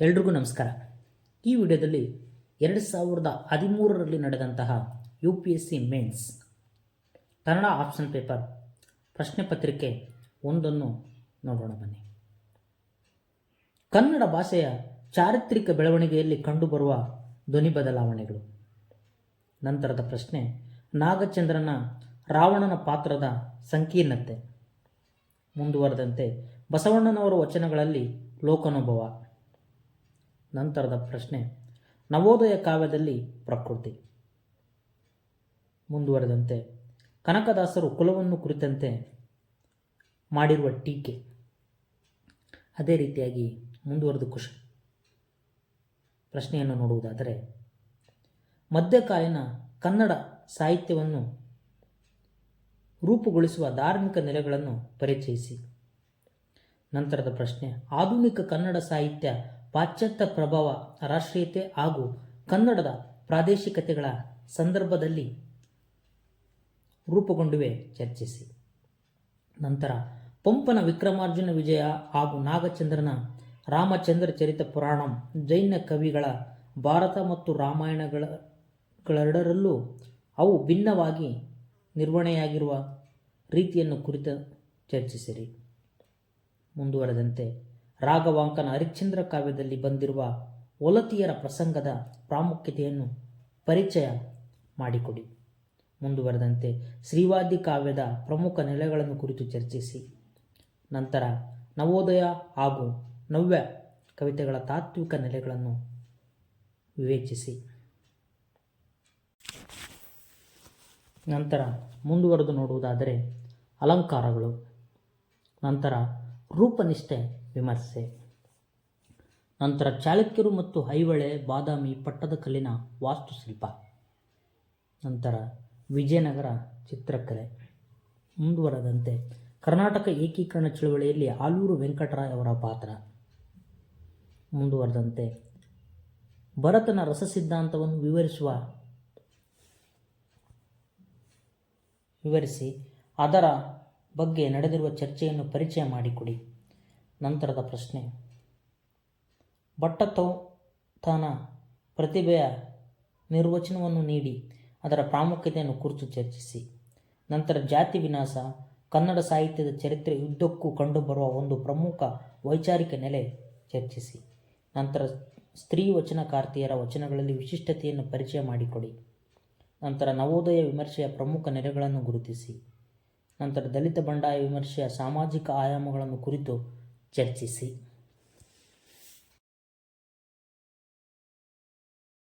ಎಲ್ರಿಗೂ ನಮಸ್ಕಾರ. ಈ ವಿಡಿಯೋದಲ್ಲಿ ಎರಡು ಸಾವಿರದ ಹದಿಮೂರರಲ್ಲಿ ನಡೆದಂತಹ U P S C mains Kannada option paper ಪ್ರಶ್ನೆ ಪತ್ರಿಕೆ ಒಂದನ್ನು ನೋಡೋಣ ಬನ್ನಿ. ಕನ್ನಡ ಭಾಷೆಯ ಚಾರಿತ್ರಿಕ ಬೆಳವಣಿಗೆಯಲ್ಲಿ ಕಂಡುಬರುವ ಧ್ವನಿ ಬದಲಾವಣೆಗಳು. ನಂತರದ ಪ್ರಶ್ನೆ, ನಾಗಚಂದ್ರನ ರಾವಣನ ಪಾತ್ರದ ಸಂಕೀರ್ಣತೆ. ಮುಂದುವರೆದಂತೆ ಬಸವಣ್ಣನವರ ವಚನಗಳಲ್ಲಿ ಲೋಕಾನುಭವ. ನಂತರದ ಪ್ರಶ್ನೆ. ನವೋದಯ ಕಾವ್ಯದಲ್ಲಿ ಪ್ರಕೃತಿ. ಮುಂದುವರೆದಂತೆ, ಕನಕದಾಸರು ಕುಲವನ್ನು ಕುರಿತಂತೆ ಮಾಡಿರುವ ಟೀಕೆ. ಅದೇ ರೀತಿಯಾಗಿ ಮುಂದುವರೆದ ಖುಷಿ ಪ್ರಶ್ನೆಯನ್ನು ನೋಡುವುದಾದರೆ, ಮಧ್ಯಕಾಲೀನ ಕನ್ನಡ ಸಾಹಿತ್ಯವನ್ನು ರೂಪುಗೊಳಿಸುವ ಧಾರ್ಮಿಕ ನೆಲೆಗಳನ್ನು ಪರಿಚಯಿಸಿ. ನಂತರದ ಪ್ರಶ್ನೆ, ಆಧುನಿಕ ಕನ್ನಡ ಸಾಹಿತ್ಯ ಪಾಶ್ಚಾತ್ಯ ಪ್ರಭಾವ, ರಾಷ್ಟ್ರೀಯತೆ ಹಾಗೂ ಕನ್ನಡದ ಪ್ರಾದೇಶಿಕತೆಗಳ ಸಂದರ್ಭದಲ್ಲಿ ರೂಪುಗೊಂಡಿವೆ ಚರ್ಚಿಸಿ. ನಂತರ ಪಂಪನ ವಿಕ್ರಮಾರ್ಜುನ ವಿಜಯ ಹಾಗೂ ನಾಗಚಂದ್ರನ ರಾಮಚಂದ್ರ ಚರಿತ ಪುರಾಣಂ, ಜೈನ ಕವಿಗಳ ಭಾರತ ಮತ್ತು ರಾಮಾಯಣಗಳ ಗಳೆರಡರಲ್ಲೂ ಅವು ಭಿನ್ನವಾಗಿ ನಿರ್ವಹಣೆಯಾಗಿರುವ ರೀತಿಯನ್ನು ಕುರಿತು ಚರ್ಚಿಸಿರಿ. ಮುಂದುವರೆದಂತೆ ರಾಘವಾಂಕನ ಹರಿಶ್ಚಂದ್ರ ಕಾವ್ಯದಲ್ಲಿ ಬಂದಿರುವ ಒಲತಿಯರ ಪ್ರಸಂಗದ ಪ್ರಾಮುಖ್ಯತೆಯನ್ನು ಪರಿಚಯ ಮಾಡಿಕೊಡಿ. ಮುಂದುವರೆದಂತೆ ಶ್ರೀವಾದಿ ಕಾವ್ಯದ ಪ್ರಮುಖ ನೆಲೆಗಳನ್ನು ಕುರಿತು ಚರ್ಚಿಸಿ. ನಂತರ ನವೋದಯ ಹಾಗೂ ನವ್ಯ ಕವಿತೆಗಳ ತಾತ್ವಿಕ ನೆಲೆಗಳನ್ನು ವಿವೇಚಿಸಿ. ನಂತರ ಮುಂದುವರೆದು ನೋಡುವುದಾದರೆ ಅಲಂಕಾರಗಳು. ನಂತರ ರೂಪನಿಷ್ಠೆ ವಿಮರ್ಶೆ. ನಂತರ ಚಾಲುಕ್ಯರು ಮತ್ತು ಐಹೊಳೆ ಬಾದಾಮಿ ಪಟ್ಟದಕಲ್ಲಿನ ವಾಸ್ತುಶಿಲ್ಪ. ನಂತರ ವಿಜಯನಗರ ಚಿತ್ರಕಲೆ. ಮುಂದುವರೆದಂತೆ ಕರ್ನಾಟಕ ಏಕೀಕರಣ ಚಳವಳಿಯಲ್ಲಿ ಆಲೂರು ವೆಂಕಟರಾಯ್ ಅವರ ಪಾತ್ರ. ಮುಂದುವರೆದಂತೆ ಭರತನ ರಸ ಸಿದ್ಧಾಂತವನ್ನು ವಿವರಿಸುವ ವಿವರಿಸಿ ಅದರ ಬಗ್ಗೆ ನಡೆದಿರುವ ಚರ್ಚೆಯನ್ನು ಪರಿಚಯ ಮಾಡಿಕೊಡಿ. ನಂತರದ ಪ್ರಶ್ನೆ. ಭಟ್ಟತನ ಪ್ರತಿಭೆಯ ನಿರ್ವಚನವನ್ನು ನೀಡಿ, ಅದರ ಪ್ರಾಮುಖ್ಯತೆಯನ್ನು ಕುರಿತು ಚರ್ಚಿಸಿ. ನಂತರ ಜಾತಿ ವಿನಾಶ, ಕನ್ನಡ ಸಾಹಿತ್ಯದ ಚರಿತ್ರೆ ಯುದ್ಧಕ್ಕೂ ಕಂಡುಬರುವ ಒಂದು ಪ್ರಮುಖ ವೈಚಾರಿಕ ನೆಲೆ ಚರ್ಚಿಸಿ. ನಂತರ ಸ್ತ್ರೀ ವಚನಕಾರ್ತಿಯರ ವಚನಗಳಲ್ಲಿ ವಿಶಿಷ್ಟತೆಯನ್ನು ಪರಿಚಯ ಮಾಡಿಕೊಡಿ. ನಂತರ ನವೋದಯ ವಿಮರ್ಶೆಯ ಪ್ರಮುಖ ನೆಲೆಗಳನ್ನು ಗುರುತಿಸಿ. ನಂತರ ದಲಿತ ಬಂಡಾಯ ವಿಮರ್ಶೆಯ ಸಾಮಾಜಿಕ ಆಯಾಮಗಳನ್ನು ಕುರಿತು ಚರ್ಚಿಸಿ